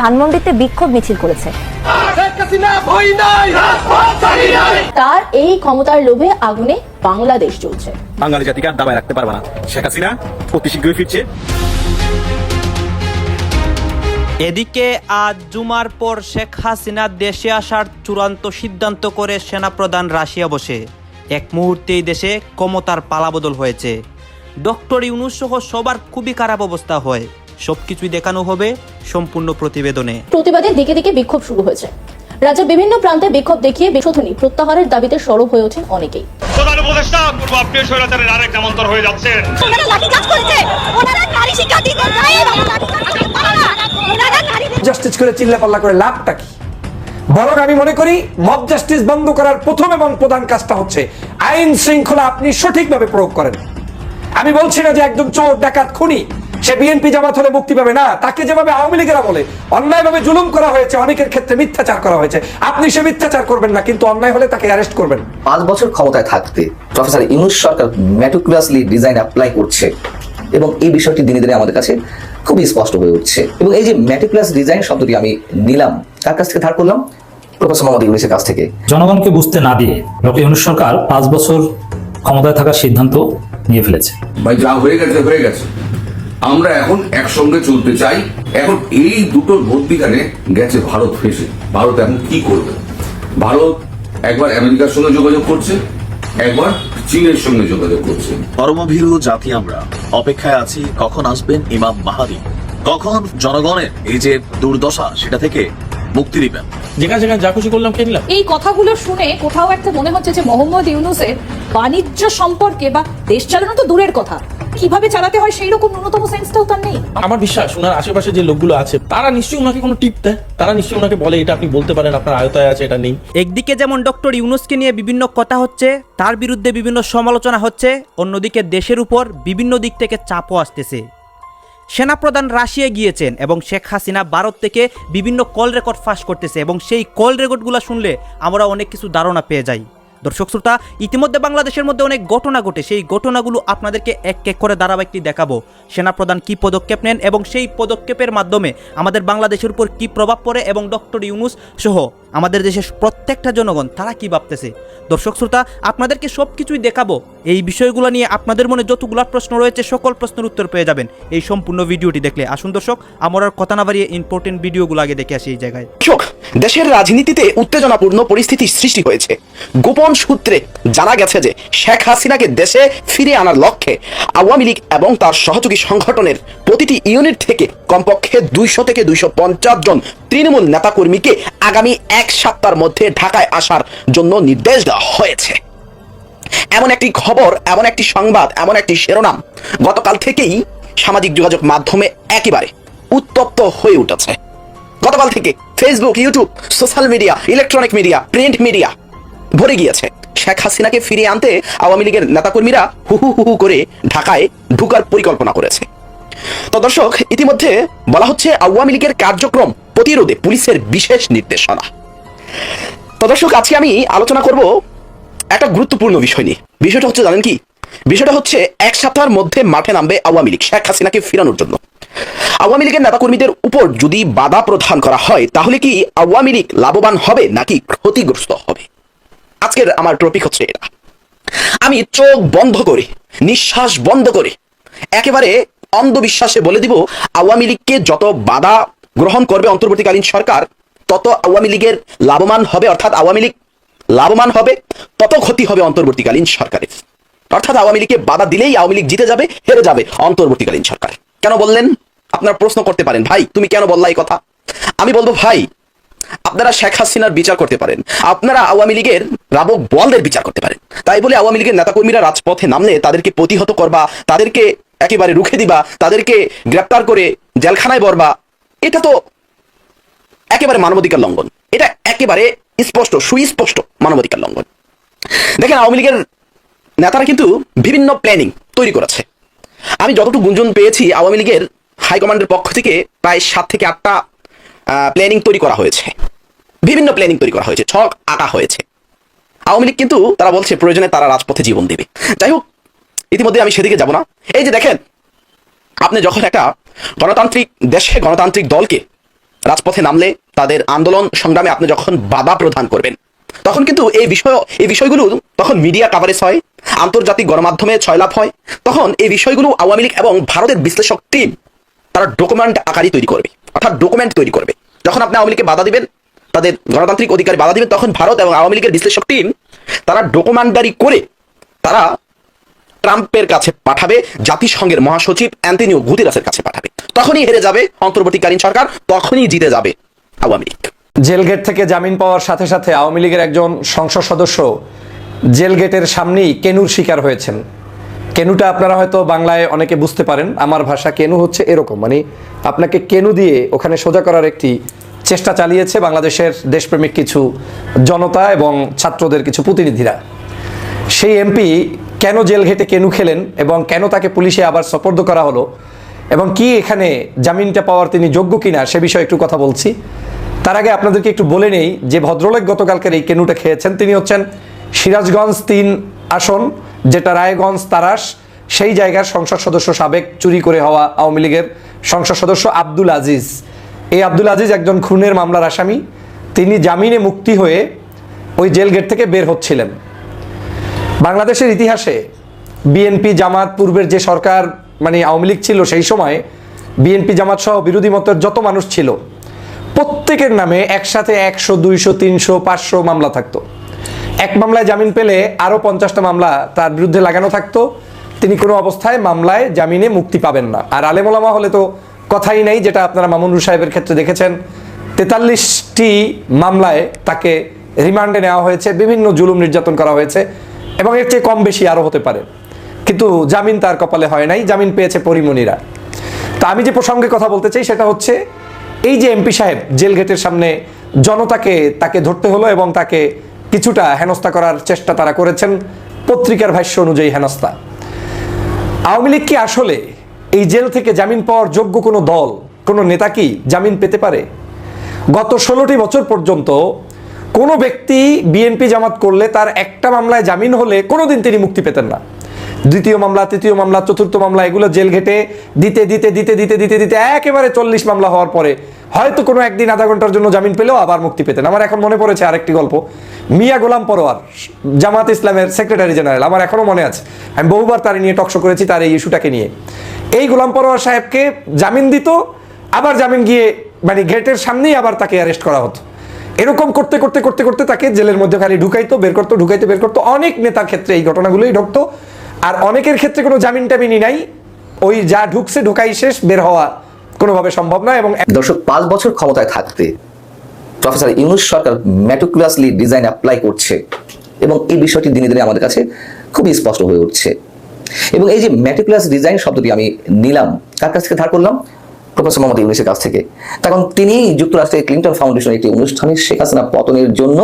ধানমন্ডিতে বিক্ষোভ মিছিল করেছে। তার এই ক্ষমতার লোভে আগুনে বাংলাদেশ চলছে বাঙালি জাতিকে আর দাবায় রাখতে পারবে না। শেখ হাসিনা অতি শীঘ্রই ফিরছে। এদিকে আজ জুমার পর শেখ হাসিনা দেশে আসার চূড়ান্ত সিদ্ধান্ত করে সেনাপ্রধান রাশিয়া বসে। এক মুহূর্তেই দেশে ক্ষমতার পালাবদল হয়েছে। ডক্টর ইউনুস সহ সবার খুবই খারাপ অবস্থা হয়। সবকিছুই দেখানো হবে সম্পূর্ণ প্রতিবেদনে। প্রতিবাদের দিকে দিকে বিক্ষোভ শুরু হয়েছে। রাজ্যের বিভিন্ন প্রান্তে বিক্ষোভ দেখিয়ে বিশোধনী প্রত্যাহারের দাবিতে সরব হয়ে ওঠেন অনেকেই। প্রধান উপদেষ্টা পূর্ব আত্মীয় স্বৈরাচারের আরেক নামান্তর হয়ে যাচ্ছেন ওনারা লাঠিচার্জ করেছে। ওনারা নারী শিক্ষা দিতে চায় জাস্টিস করে চিল্লাপাল্লা করে লাভটা কি? বরং আমি মনে করি মব জাস্টিস বন্ধ করার প্রথম এবং প্রধান কাজটা হচ্ছে আইন শৃঙ্খলা আপনি সঠিকভাবে প্রয়োগ করেন। আমি বলছি না যে একদম চোর ডাকাত খুনি। সে বিএনপি জামাত হলে মুক্তি পাবে। না তাকে যেভাবে আওয়ামী লীগেরা বলে অন্যায়ভাবে জুলুম করা হয়েছে অনেকের ক্ষেত্রে মিথ্যাচার করা হয়েছে। আপনি সে মিথ্যাচার করবেন না কিন্তু অন্যায় হলে তাকে অ্যারেস্ট করবেন। পাঁচ বছর ক্ষমতায় থাকতে প্রফেসর ইউনুস সরকার ম্যাটিকুলাসলি ডিজাইন অ্যাপ্লাই করছে এবং এই বিষয়টি দিনে দিনে আমাদের কাছে খুবই স্পষ্ট হয়ে উঠছে। এবং এই যে ম্যাটিকুলাস ডিজাইন শব্দটি আমি নিলাম কার কাছ থেকে ধার করলাম? প্রফেসর মোহাম্মদ ইউনুসের কাছ থেকে। জনগণকে বুঝতে না দিয়ে ডক্টর ইউনুস সরকার পাঁচ বছর ক্ষমতায় থাকার সিদ্ধান্ত নিয়ে ফেলেছে। ভাই যা হয়ে গেছে হয়ে গেছে। আমরা এখন একসঙ্গে চলতে চাই। এখন এই দুটোর মধ্যিখানে গেছে ভারত ফেসে। ভারত এখন কি করবে? ভারত একবার আমেরিকার সঙ্গে যোগাযোগ করছে একবার চীনের সঙ্গে যোগাযোগ করছে। ধর্মভীরু জাতি আমরা। অপেক্ষায় আছি কখন আসবেন ইমাম মাহাদি? কখন জনগণের এই যে দুর্দশা সেটা থেকে মুক্তি দিবেন যেখানে যেখানে যা খুশি করলাম কে নিলাম। এই কথাগুলো শুনে কোথাও একটা মনে হচ্ছে যে মোহাম্মদ ইউনুসের বাণিজ্য সম্পর্কে বা দেশ চালানো তো দূরের কথা। কীভাবে চালাতে হয় সেই রকম ন্যূনতম সেন্সটাও তার নেই। আমার বিশ্বাস ওনার আশেপাশে যে লোকগুলো আছে তারা নিশ্চয়ই ওনাকে কোনো টিপ দেয়? তারা নিশ্চয়ই ওনাকে বলে এটা আপনি বলতে পারেন আপনার আয়তায় আছে এটা নেই। একদিকে যেমন ডক্টর ইউনুসকে নিয়ে বিভিন্ন কথা হচ্ছে তার বিরুদ্ধে বিভিন্ন সমালোচনা হচ্ছে অন্যদিকে দেশের উপর বিভিন্ন দিক থেকে চাপও আসতেছে। সেনাপ্রধান রাশিয়া গিয়েছেন এবং শেখ হাসিনা ভারত থেকে বিভিন্ন কল রেকর্ড ফাঁস করতেছে এবং সেই কল রেকর্ডগুলো শুনলে আমরা অনেক কিছু ধারণা পেয়ে যাই। দর্শক শ্রোতা, ইতিমধ্যে বাংলাদেশের মধ্যে অনেক ঘটনা ঘটে। সেই ঘটনাগুলো আপনাদেরকে এক এক করে ধারাবাহিকটি দেখাবো। সেনাপ্রধান কি পদক্ষেপ নেন এবং সেই পদক্ষেপের মাধ্যমে আমাদের বাংলাদেশের উপর কি প্রভাব পড়ে এবং ডক্টর ইউনুস সহ আমাদের দেশের প্রত্যেকটা জনগণ, তারা কি ভাবতেছে? দর্শক শ্রোতা, আপনাদেরকে সব কিছুই দেখাবো। এই বিষয়গুলো নিয়ে আপনাদের মনে যতগুলো প্রশ্ন রয়েছে, সকল প্রশ্নের উত্তর পেয়ে যাবেন। এই সম্পূর্ণ ভিডিওটি দেখলে আসুন দর্শক, আমার আর কথা না বাড়িয়ে ইম্পর্টেন্ট ভিডিওগুলো আগে দেখে আসি এই জায়গায়। দেশের রাজনীতিতে উত্তেজনাপূর্ণ পরিস্থিতি সৃষ্টি হয়েছে। গোপন সূত্রে জানা গেছে যে শেখ হাসিনাকে দেশে ফিরে আনার লক্ষ্যে আওয়ামী লীগ এবং তার সহযোগী সংগঠনের প্রতিটি ইউনিট থেকে কমপক্ষে দুইশো থেকে দুইশো পঞ্চাশ জন তৃণমূল নেতাকর্মীকে আগামী এক সপ্তাহের মধ্যে ঢাকায় আসার জন্য নির্দেশ দেওয়া হয়েছে। এমন একটি খবর, এমন একটি সংবাদ, এমন একটি শিরোনাম গতকাল থেকেই সামাজিক যোগাযোগ মাধ্যমে একেবারে উত্তপ্ত হয়ে উঠেছে। গতকাল থেকে Facebook YouTube social media electronic media print media ভরে গিয়েছে। শেখ হাসিনাকে ফিরিয়ে আনতে আওয়ামী লীগের নেতাকর্মীরা হুহু হুহু করে ঢাকায় ঢুকার পরিকল্পনা করেছে। তো দর্শক, ইতিমধ্যে বলা হচ্ছে আওয়ামী লীগের কার্যক্রম প্রতিরোধে পুলিশের বিশেষ নির্দেশনা। তো দর্শক আজকে আমি আলোচনা করব একটা গুরুত্বপূর্ণ বিষয় নিয়ে। বিষয়টা হচ্ছে, জানেন কি? বিষয়টা হচ্ছে, এক সপ্তাহের মধ্যে মাঠে নামবে আওয়ামী লীগ, শেখ হাসিনাকে ফিরানোর জন্য। আওয়ামী লীগের নেতাকর্মীদের উপর যদি বাধা প্রদান করা হয়, তাহলে কি আওয়ামী লীগ লাভবান হবে, নাকি ক্ষতিগ্রস্ত হবে? আজকের আমার টপিক হচ্ছে এটা। আমি চোখ বন্ধ করে, নিঃশ্বাস বন্ধ করে, একেবারে অন্ধবিশ্বাসে বলে দিব, আওয়ামী লীগকে যত বাধা গ্রহণ করবে অন্তর্বর্তীকালীন সরকার তত আওয়ামী লীগের লাভবান হবে, অর্থাৎ আওয়ামী লীগ লাভবান হবে, তত ক্ষতি হবে অন্তর্বর্তীকালীন সরকারের। অর্থাৎ আওয়ামী লীগকে বাধা দিলেই আওয়ামী লীগ জিতে যাবে, হেরে যাবে অন্তর্বর্তীকালীন সরকার। কেন বললেন? আপনারা প্রশ্ন করতে পারেন, ভাই, তুমি কেন বললা এই কথা? আমি বলব, ভাই, আপনারা শেখ হাসিনার বিচার করতে পারেন, আপনারা আওয়ামী লীগের রাবক বলদের বিচার করতে পারেন। তাই বলে আওয়ামী লীগের নেতাকর্মীরা রাজপথে নামলে তাদেরকে প্রতিহত করবা, তাদেরকে একেবারে রুখে দিবা, তাদেরকে গ্রেপ্তার করে জেলখানায় বরবা, এটা তো একেবারে মানবাধিকার লঙ্ঘন। এটা একেবারে স্পষ্ট, সুস্পষ্ট মানবাধিকার লঙ্ঘন। দেখেন, আওয়ামী লীগের নেতারা কিন্তু বিভিন্ন প্ল্যানিং তৈরি করেছে। আমি যতটুকু গুঞ্জন পেয়েছি, আওয়ামী লীগের হাইকমান্ডের পক্ষ থেকে প্রায় সাত থেকে আটটা প্ল্যানিং তৈরি করা হয়েছে। বিভিন্ন প্ল্যানিং তৈরি করা হয়েছে, ছক আঁকা হয়েছে। আওয়ামী লীগ কিন্তু তারা বলছে, প্রয়োজনে তারা রাজপথে জীবন দেবে। যাই হোক, ইতিমধ্যে আমি সেদিকে যাব না। এই যে দেখেন, আপনি যখন একটা গণতান্ত্রিক দেশে গণতান্ত্রিক দলকে রাজপথে নামলে তাদের আন্দোলন সংগ্রামে আপনি যখন বাধা প্রদান করবেন, তখন কিন্তু এই বিষয়, এই বিষয়গুলো তখন মিডিয়া কাভারেজ হয়, আন্তর্জাতিক গণমাধ্যমে ছয়লাভ হয়, তখন এই বিষয়গুলো আওয়ামী লীগ এবং ভারতের বিশ্লেষক টিম তারা ডকুমেন্ট আকারে তৈরি করবে, অর্থাৎ ডকুমেন্ট তৈরি করবে। যখন আপনি আওয়ামী লীগকে বাধা দিবেন, তাদের গণতান্ত্রিক অধিকারে বাধা দিবেন, তখন ভারত এবং আওয়ামী লীগের বিশ্লেষক টিম তারা ডকুমেন্টারি করে তারা ট্রাম্পের কাছে পাঠাবে, জাতিসংঘের মহাসচিব অ্যান্টনিও গুতিরাসের কাছে পাঠাবে। তখনই হেরে যাবে অন্তর্বর্তীকালীন সরকার, তখনই জিতে যাবে। আওয়ামী লীগ। জেল গেট থেকে জামিন পাওয়ার সাথে সাথে আওয়ামী লীগের একজন সংসদ সদস্য জেল গেটের সামনেই কেনুর শিকার হয়েছেন। কেনুটা আপনারা হয়তো বাংলায় অনেকে বুঝতে পারেন, আমার ভাষা কেনু হচ্ছে এরকম। মানে আপনাকে কেনু দিয়ে ওখানে সোজা করার একটি চেষ্টা চালিয়েছে বাংলাদেশের দেশপ্রেমিক কিছু জনতা এবং ছাত্রদের কিছু প্রতিনিধিরা। সেই এমপি কেন জেল ঘেটে কেনু খেলেন এবং কেন তাকে পুলিশে আবার সপর্দ করা হলো এবং কি এখানে জামিনটা পাওয়ার তিনি যোগ্য কিনা সে বিষয়ে একটু কথা বলছি। তার আগে আপনাদেরকে একটু বলে নেই যে ভদ্রলোক গতকালকের এই কেনুটা খেয়েছেন, তিনি হচ্ছেন সিরাজগঞ্জ তিন আসন, যেটা রায়গঞ্জ তারাস, সেই জায়গার সংসদ সদস্য সাবেক চুরি করে হওয়া আওয়ামী লীগের সংসদ সদস্য আব্দুল আজিজ। এই আব্দুল আজিজ একজন খুনের মামলার আসামি। তিনি জামিনে মুক্তি হয়ে ওই জেল গেট থেকে বের হচ্ছিলেন। বাংলাদেশের ইতিহাসে বিএনপি জামাত পূর্বের যে সরকার মানে আওয়ামী লীগ ছিল সেই সময়, বিএনপি জামাত সহ বিরোধী মতের যত মানুষ ছিল, প্রত্যেকের নামে একসাথে একশো, দুইশো, তিনশো, পাঁচশো মামলা থাকতো। এক মামলায় জামিন পেলে আরও পঞ্চাশটা মামলা তার বিরুদ্ধে লাগানো থাকতো। তিনি কোনো অবস্থায় মামলায় জামিনে মুক্তি পাবেন না। আর আলেমোলামা হলে তো কথাই নাই, যেটা আপনারা মামুনুর সাহেবের ক্ষেত্রে দেখেছেন। তেতাল্লিশটি মামলায় তাকে রিমান্ডে নেওয়া হয়েছে, বিভিন্ন জুলুম নির্যাতন করা হয়েছে, এবং এর চেয়ে কম বেশি আরও হতে পারে। কিন্তু জামিন তার কপালে হয় নাই, জামিন পেয়েছে পরিমণিরা তা আমি যে প্রসঙ্গে কথা বলতে চাই সেটা হচ্ছে, এই যে এমপি সাহেব জেল গেটের সামনে জনতাকে তাকে ধরতে হলো এবং তাকে কিছুটা হেনস্থা করার চেষ্টা তারা করেছেন পত্রিকার ভাষ্য অনুযায়ী হেনস্থা। আওয়ামী লীগ কি আসলে এই জেল থেকে জামিন পাওয়ার যোগ্য কোনো দল, কোনো নেতা কি জামিন পেতে পারে? গত ষোলোটি বছর পর্যন্ত কোনো ব্যক্তি বিএনপি জামাত করলে তার একটা মামলায় জামিন হলে কোনোদিন তিনি মুক্তি পেতেন না। দ্বিতীয় মামলা, তৃতীয় মামলা, চতুর্থ মামলা, এগুলো জেল ঘেটে দিতে দিতে দিতে দিতে দিতে দিতে একেবারে চল্লিশ মামলা হওয়ার পরে হয়তো কোনো একদিন আধা ঘণ্টার জন্য জামিন পেলেও আবার মুক্তি পেতেন। আমার এখন মনে পড়েছে আরেকটি গল্প। মিয়া গোলাম পরোয়ার, জামাত ইসলামের সেক্রেটারি জেনারেল, আমার এখনও মনে আছে। আমি বহুবার তার নিয়ে টকশো করেছি, তার এই ইস্যুটাকে নিয়ে। এই গোলাম পরোয়ার সাহেবকে জামিন দিত, আবার জামিন গিয়ে মানে গেটের সামনেই আবার তাকে অ্যারেস্ট করা হতো। এরকম করতে করতে করতে করতে তাকে জেলের মধ্যে খালি ঢুকাইতো, বের করতো, ঢুকাইতে, বের করতো। অনেক নেতার ক্ষেত্রে এই ঘটনাগুলোই ঢুকতো আর অনেকের ক্ষেত্রে কোনো জামিন টামিনই নাই। ওই যা ঢুকছে, ঢুকাই শেষ, বের হওয়া কোনোভাবে সম্ভব নয় এবং দর্শক, পাঁচ বছর ক্ষমতায় থাকতে প্রফেসর ইউনুস সরকার ম্যাটুকুলাসলি ডিজাইন অ্যাপ্লাই করছে এবং এই বিষয়টি দিনে দিনে আমাদের কাছে খুবই স্পষ্ট হয়ে উঠছে। এবং এই যে ম্যাটুকুলাস ডিজাইন শব্দটি আমি নিলাম, কার কাছ থেকে ধার করলাম? প্রফেসর মোহাম্মদ ইউনুসের কাছ থেকে। কারণ তিনি যুক্তরাষ্ট্রের ক্লিন্টন ফাউন্ডেশনের একটি অনুষ্ঠানে শেখ হাসিনা পতনের জন্য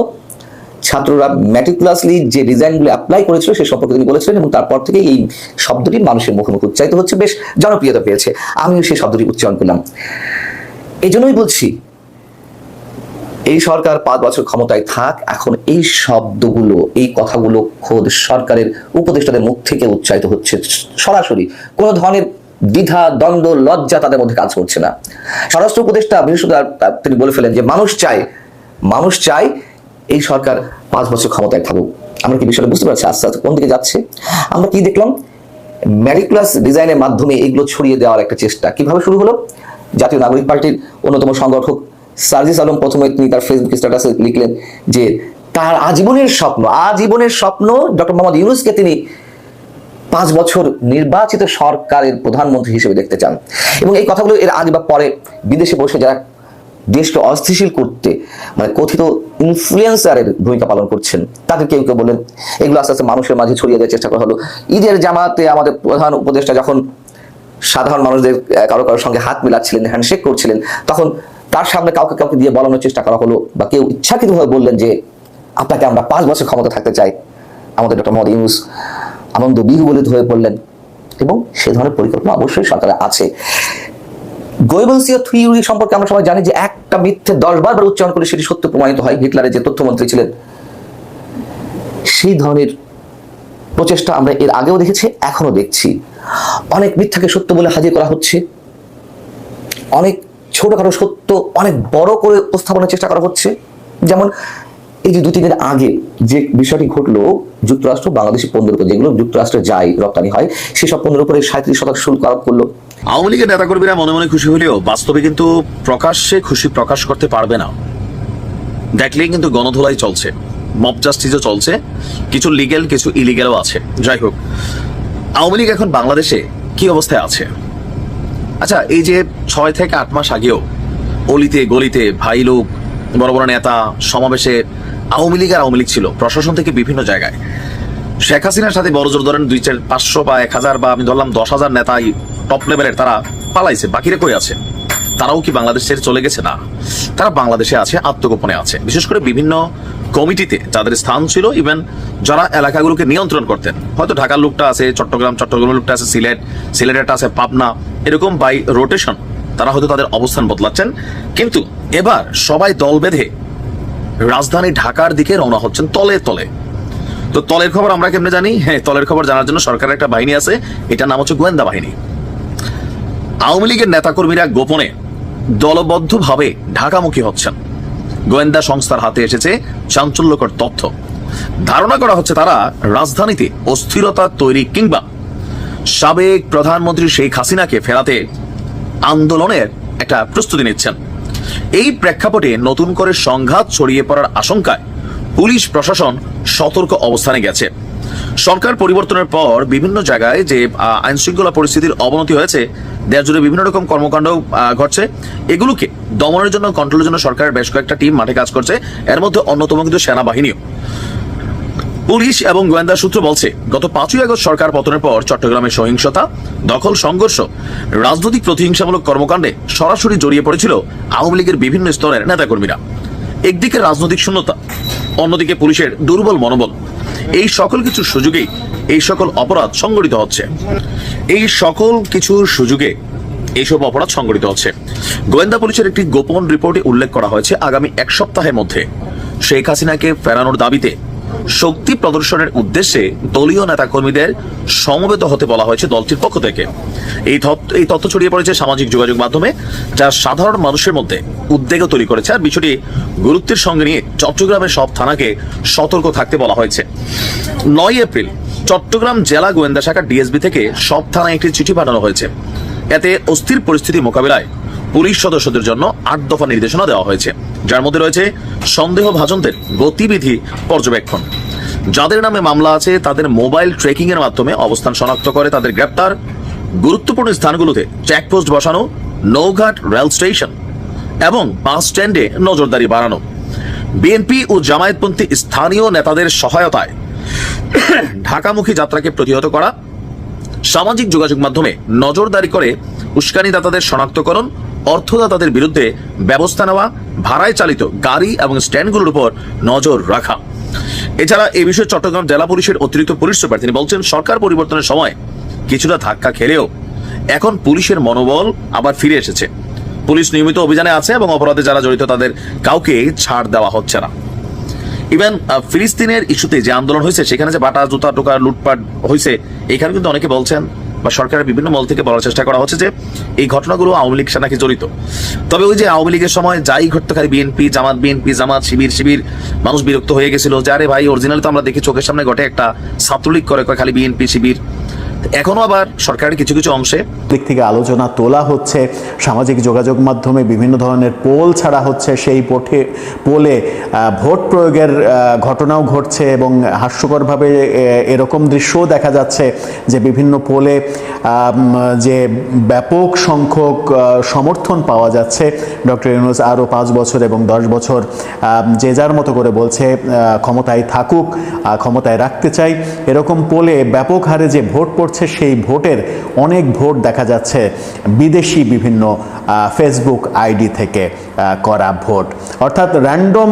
ছাত্ররা ম্যাটিকুলাসলি যে ডিজাইনগুলো অ্যাপ্লাই করেছিল সে সম্পর্কে তিনি বলেছিলেন এবং তারপর থেকে এই শব্দটি মানুষের মুখে মুখে উচ্চারিত হচ্ছে। বেশ জনপ্রিয়তা পেয়েছে। আমিও সেই শব্দটি উচ্চারণ করলাম। এই জন্যই বলছি, এই সরকার পাঁচ বছর ক্ষমতায় থাক, এখন এই শব্দগুলো, এই কথাগুলো খোদ সরকারের উপদেষ্টাদের মুখ থেকে উচ্চারিত হচ্ছে সরাসরি। কোনো ধরনের দ্বিধা, দ্বন্দ্ব, লজ্জা তাদের মধ্যে কাজ করছে না। স্বরাষ্ট্র উপদেষ্টা বৃহস্পতিবার তিনি বলে ফেলেন যে, মানুষ চায় মানুষ চায় এই সরকার পাঁচ বছর ক্ষমতায় থাকুক। আমরা কি বিষয়টা বুঝতে পারছি? আস্তে আস্তে কোন দিকে যাচ্ছে? আমরা কি দেখলাম? ম্যারিকুলাস ডিজাইনের মাধ্যমে এগুলো ছড়িয়ে দেওয়ার একটা চেষ্টা। কীভাবে শুরু হলো? জাতীয় নাগরিক পার্টির অন্যতম সংগঠক সার্জিস আলম প্রথমে তিনি তার ফেসবুক স্ট্যাটাসে লিখলেন যে, তার আজীবনের স্বপ্ন আজীবনের স্বপ্ন ডক্টর মোহাম্মদ ইউনুসকে তিনি পাঁচ বছর নির্বাচিত সরকারের প্রধানমন্ত্রী হিসেবে দেখতে চান। এবং এই কথাগুলো এর আগে বা পরে বিদেশে বসে যারা দেশকে অস্থিতিশীল করতে মানে কথিত ইনফ্লুয়েন্সারের ভূমিকা পালন করছেন। তাদের কেউ কেউ বলেন এগুলো আস্তে আস্তে মানুষের মাঝে ছড়িয়ে দেওয়ার চেষ্টা করা হলো। ঈদের জামাতে আমাদের প্রধান উপদেষ্টা যখন সাধারণ মানুষদের কারও কারোর সঙ্গে হাত মিলাচ্ছিলেন হ্যান্ডশেক করছিলেন, তখন তার সামনে কাউকে কাউকে দিয়ে বলানোর চেষ্টা করা হলো বা কেউ ইচ্ছাকৃতভাবে বললেন যে, আপনাকে আমরা পাঁচ বছর ক্ষমতা থাকতে চাই। আমাদের ডক্টর মোহাম্মদ ইউনুস আনন্দ বিহুবলিত হয়ে পড়লেন এবং সে ধরনের পরিকল্পনা অবশ্যই সরকারে আছে। গোয়েবলসীয় থিওরি সম্পর্কে আমরা সবাই জানি যে একটা মিথ্যে দশ বার বার উচ্চারণ করে সেটি সত্য প্রমাণিত হয় হিটলারের যে তথ্যমন্ত্রী ছিলেন। সেই ধরনের প্রচেষ্টা আমরা এর আগেও দেখেছি এখনও দেখছি। অনেক মিথ্যাকে সত্য বলে হাজির করা হচ্ছে। অনেক ছোটখাটো সত্য অনেক বড় করে উপস্থাপনের চেষ্টা করা হচ্ছে। যেমন এই যে দু তিন দিন আগে যে বিষয়টি ঘটলো, যুক্তরাষ্ট্র, বাংলাদেশি পণ্যের উপর যেগুলো যুক্তরাষ্ট্রে যায়, রপ্তানি হয় সেসব পণ্যের উপরে সাঁত্রিশ শতাংশ শুল্ক আরোপ করল। আওয়ামী লীগের নেতাকর্মীরা মনে মনে খুশি হলেও বাস্তবে কিন্তু প্রকাশ্যে খুশি প্রকাশ করতে পারবে না। দেখলেই কিন্তু গণধোলাই চলছে মব জাস্টিসও চলছে, কিছু লিগেল কিছু ইলিগেলও আছে। যাই হোক, আওয়ামী লীগ এখন বাংলাদেশে কি অবস্থায় আছে? আচ্ছা এই যে ছয় থেকে আট মাস আগেও অলিতে, গলিতে ভাই লোক, বড় বড় নেতা, সমাবেশে আওয়ামী লীগ আর আওয়ামী লীগ ছিল, প্রশাসন থেকে বিভিন্ন জায়গায়। শেখ হাসিনার সাথে বড় জোর ধরেন দুই চার পাঁচশো বা এক হাজার বা আমি ধরলাম দশ হাজার নেতাই টপ লেভেলের তারা পালাইছে, বাকিরা কই আছে? তারাও কি বাংলাদেশ ছেড়ে চলে গেছে না? তারা বাংলাদেশে আছে, আত্মগোপনে আছে। বিশেষ করে বিভিন্ন কমিটিতে যাদের স্থান ছিল ইভেন যারা এলাকাগুলোকে নিয়ন্ত্রণ করতেন। হয়তো ঢাকার লোকটা আছে, চট্টগ্রাম, চট্টগ্রামের লোকটা আছে, সিলেট, সিলেটেরটা আছে, পাবনা, এরকম বাই রোটেশন তারা হয়তো তাদের অবস্থান বদলাচ্ছেন। কিন্তু এবার সবাই দল বেঁধে রাজধানী ঢাকার দিকে রওনা হচ্ছেন তলে তলে। তো তলের খবর আমরা কেমনে জানি? হ্যাঁ তলের খবর জানার জন্য সরকারের একটা বাহিনী আছে, এটার নাম হচ্ছে গোয়েন্দা বাহিনী। আওয়ামী লীগের নেতাকর্মীরা গোপনে দলবদ্ধভাবে ঢাকামুখী হচ্ছেন। গোয়েন্দা সংস্থার হাতে এসেছে চাঞ্চল্যকর তথ্য। ধারণা করা হচ্ছে তারা রাজধানীতে অস্থিরতা তৈরি কিংবা সাবেক প্রধানমন্ত্রী শেখ হাসিনাকে ফেরাতে আন্দোলনের একটা প্রস্তুতি নিচ্ছেন। এই প্রেক্ষাপটে নতুন করে সংঘাত ছড়িয়ে পড়ার আশঙ্কায় পুলিশ প্রশাসন সতর্ক অবস্থানে গেছে। সরকার পরিবর্তনের পর বিভিন্ন জায়গায় যে আইন শৃঙ্খলা পরিস্থিতির অবনতি হয়েছে, দেশ জুড়ে বিভিন্ন রকম কর্মকাণ্ড ঘটছে। এগুলোকে দমনের জন্য কন্ট্রোলের জন্য সরকারের বেশ কয়েকটা টিম মাঠে কাজ করছে। এর মধ্যে অন্যতম কিন্তু সেনাবাহিনীও। পুলিশ এবং গোয়েন্দা সূত্র বলছে, গত পাঁচই আগস্ট সরকার পতনের পর চট্টগ্রামে সহিংসতা, দখল, সংঘর্ষ, রাজনৈতিক প্রতিহিংসামূলক কর্মকাণ্ডে সরাসরি জড়িয়ে পড়েছিল আওয়ামী লীগের বিভিন্ন স্তরের নেতাকর্মীরা। একদিকে রাজনৈতিক শূন্যতা, অন্যদিকে পুলিশের দুর্বল মনোবল। এই সকল কিছু সুযোগেই এই সকল অপরাধ সংগঠিত হচ্ছে। এই সকল কিছুর সুযোগে এইসব অপরাধ সংগঠিত হচ্ছে। গোয়েন্দা পুলিশের একটি গোপন রিপোর্টে উল্লেখ করা হয়েছে, আগামী এক সপ্তাহের মধ্যে। শেখ হাসিনাকে ফেরানোর দাবিতে শক্তি প্রদর্শনের উদ্দেশ্যে দলীয় নেতাকর্মীদের সমবেত হতে বলা হয়েছে দলটির পক্ষ থেকে। এই এই তথ্য ছড়িয়ে পড়েছে সামাজিক যোগাযোগ মাধ্যমে, যা সাধারণ মানুষের মধ্যে উদ্বেগও তৈরি করেছে। আর বিষয়টি গুরুত্বের সঙ্গে নিয়ে চট্টগ্রামের সব থানাকে সতর্ক থাকতে বলা হয়েছে। নয় এপ্রিল চট্টগ্রাম জেলা গোয়েন্দা শাখা ডিএসবি থেকে সব থানায় একটি চিঠি পাঠানো হয়েছে। এতে অস্থির পরিস্থিতি মোকাবিলায় পুলিশ সদস্যদের জন্য আট দফা নির্দেশনা দেওয়া হয়েছে। যার মধ্যে রয়েছে সন্দেহভাজনদের গতিবিধি পর্যবেক্ষণ। যাদের নামে মামলা আছে, তাদের মোবাইল ট্রেকিং এর মাধ্যমে অবস্থান শনাক্ত করে তাদের গ্রেপ্তার। গুরুত্বপূর্ণ স্থানগুলোতে চেকপোস্ট বসানো, নৌঘাট, রেল স্টেশন এবং বাস স্ট্যান্ডে নজরদারি বাড়ানো। বিএনপি ও জামায়াতপন্থী স্থানীয় নেতাদের সহায়তায় ঢাকামুখী যাত্রাকে প্রতিহত করা, সামাজিক যোগাযোগ মাধ্যমে নজরদারি করে উস্কানিদাতাদের শনাক্তকরণ অর্থদাতাদের বিরুদ্ধে ব্যবস্থা নেওয়া, ভাড়ায় চালিত গাড়ি এবং স্ট্যান্ডগুলোর উপর নজর রাখা। এছাড়া এ বিষয়ে চট্টগ্রাম জেলা পুলিশের অতিরিক্ত পুলিশ সুপার তিনি বলছেন, সরকার পরিবর্তনের সময় কিছুটা ধাক্কা খেলেও এখন পুলিশের মনোবল আবার ফিরে এসেছে। পুলিশ নিয়মিত অভিযানে আছে এবং অপরাধে যারা জড়িত তাদের কাউকে ছাড় দেওয়া হচ্ছে না। ইভেন ফিলিস্তিনের ইস্যুতে যে আন্দোলন হয়েছে, সেখানে যে বাটা, জুতা টোকা, লুটপাট হয়েছে, এখানে কিন্তু অনেকে বলছেন বা সরকারের বিভিন্ন মল থেকে বলার চেষ্টা করা হচ্ছে যে এই ঘটনাগুলো আওয়ামী লীগ সেনাকে জড়িত। তবে ওই যে আওয়ামী লীগের সময় যাই ঘটতো খালি বিএনপি, জামাত বিএনপি, জামাত, শিবির শিবির, মানুষ বিরক্ত হয়ে গেছিল যে, আরে ভাই অরিজিনাল তো আমরা দেখি চোখের সামনে ঘটে একটা ছাত্রলীগ করে খালি বিএনপি, শিবির। এখনও আবার সরকারের কিছু কিছু অংশে দিক থেকে আলোচনা তোলা হচ্ছে, সামাজিক যোগাযোগ মাধ্যমে বিভিন্ন ধরনের পোল ছাড়া হচ্ছে সেই পোঠে পোলে ভোট প্রয়োগের ঘটনাও ঘটছে এবং হাস্যকরভাবে এরকম দৃশ্যও দেখা যাচ্ছে যে বিভিন্ন পোলে যে ব্যাপক সংখ্যক সমর্থন পাওয়া যাচ্ছে। ডক্টর ইউনুস আরও পাঁচ বছর এবং দশ বছর যে যার মতো করে বলছে ক্ষমতায় থাকুক ক্ষমতায় রাখতে চাই। এরকম পোলে ব্যাপক হারে যে ভোট পড়ছে সেই ভোটের অনেক ভোট দেখা যাচ্ছে বিদেশি বিভিন্ন ফেসবুক আইডি থেকে করা ভোট। অর্থাৎ র্যান্ডম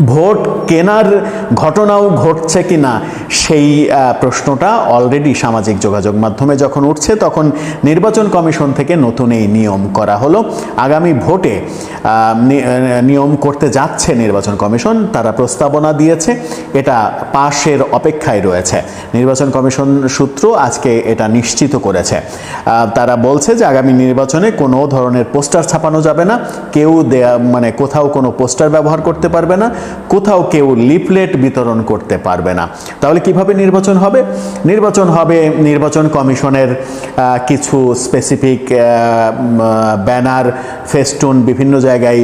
ভোট কেনার ঘটনাও ঘটছে কিনা সেই প্রশ্নটা অলরেডি সামাজিক যোগাযোগ মাধ্যমে যখন উঠছে, তখন নির্বাচন কমিশন থেকে নতুন এই নিয়ম করা হলো। আগামী ভোটে নি- নিয়ম করতে যাচ্ছে নির্বাচন কমিশন, তারা প্রস্তাবনা দিয়েছে, এটা পাশের অপেক্ষায় রয়েছে। নির্বাচন কমিশন সূত্র আজকে এটা নিশ্চিত করেছে। তারা বলছে যে আগামী নির্বাচনে কোনো ধরনের পোস্টার ছাপানো যাবে না, কেউ মানে কোথাও কোনো পোস্টার ব্যবহার করতে পারবে না কোথাও কেউ লিফলেট বিতরণ করতে পারবে না। তাহলে কীভাবে নির্বাচন হবে? নির্বাচন হবে নির্বাচন কমিশনের কিছু স্পেসিফিক ব্যানার ফেস্টুন বিভিন্ন জায়গায়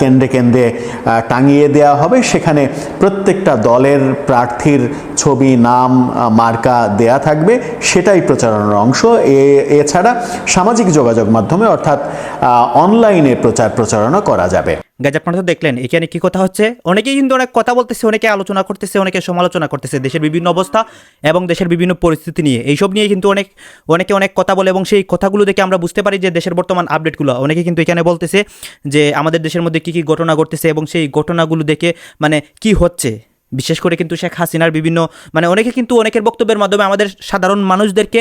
কেন্দ্রে কেন্দ্রে টাঙিয়ে দেওয়া হবে। সেখানে প্রত্যেকটা দলের প্রার্থীর ছবি, নাম মার্কা দেয়া থাকবে। সেটাই প্রচারণার অংশ। এছাড়া সামাজিক যোগাযোগ মাধ্যমে অর্থাৎ অনলাইনে প্রচার প্রচারণা করা যাবে। গাছ আপনারা তো দেখলেন, এখানে কি কথা হচ্ছে? অনেকেই কিন্তু অনেক কথা বলতেছে, অনেকে আলোচনা করতেছে, অনেকে সমালোচনা করতেছে, দেশের বিভিন্ন অবস্থা এবং দেশের বিভিন্ন পরিস্থিতি নিয়ে। এইসব নিয়ে কিন্তু অনেক, অনেকে অনেক কথা বলে এবং সেই কথাগুলো দেখে আমরা বুঝতে পারি যে দেশের বর্তমান আপডেটগুলো। অনেকে কিন্তু এখানে বলতেছে যে আমাদের দেশের মধ্যে কী কী ঘটনা ঘটতেছে এবং সেই ঘটনাগুলো দেখে মানে কি হচ্ছে? বিশেষ করে কিন্তু শেখ হাসিনার বিভিন্ন মানে অনেকে কিন্তু অনেকের বক্তব্যের মাধ্যমে আমাদের সাধারণ মানুষদেরকে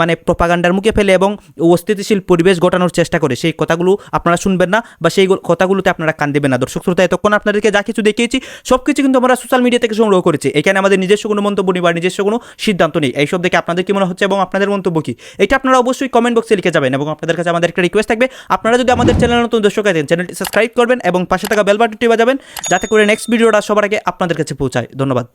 মানে প্রপাগান্ডার মুখে ফেলে এবং অস্থিতিশীল পরিবেশ ঘটানোর চেষ্টা করে। সেই কথাগুলো আপনারা শুনবেন না বা সেই কথাগুলোতে আপনারা কান দেবেন না। দর্শক শ্রোতা, এতক্ষণ আপনাদেরকে যা কিছু দেখিয়েছি সব কিছু কিন্তু আমরা সোশ্যাল মিডিয়া থেকে সংগ্রহ করেছি। এখানে আমাদের নিজস্ব কোনো মন্তব্য নেই বা নিজস্ব কোনো সিদ্ধান্ত নেই। এইসব দেখে আপনাদের কি মনে হচ্ছে এবং আপনাদের মন্তব্য কি? এটা আপনারা অবশ্যই কমেন্ট বক্সে লিখে যাবেন এবং আপনাদের কাছে আমাদের একটা রিকোয়েস্ট থাকবে। আপনারা যদি আমাদের চ্যানেল নতুন দর্শক আছেন চ্যানেলটি সাবস্ক্রাইব করবেন এবং পাশে থাকা বেল বাটনটি বাজাবেন। যাতে করে নেক্সট ভিডিওটা সবার আগে আপনাদের কাছে পৌঁছায়। ধন্যবাদ।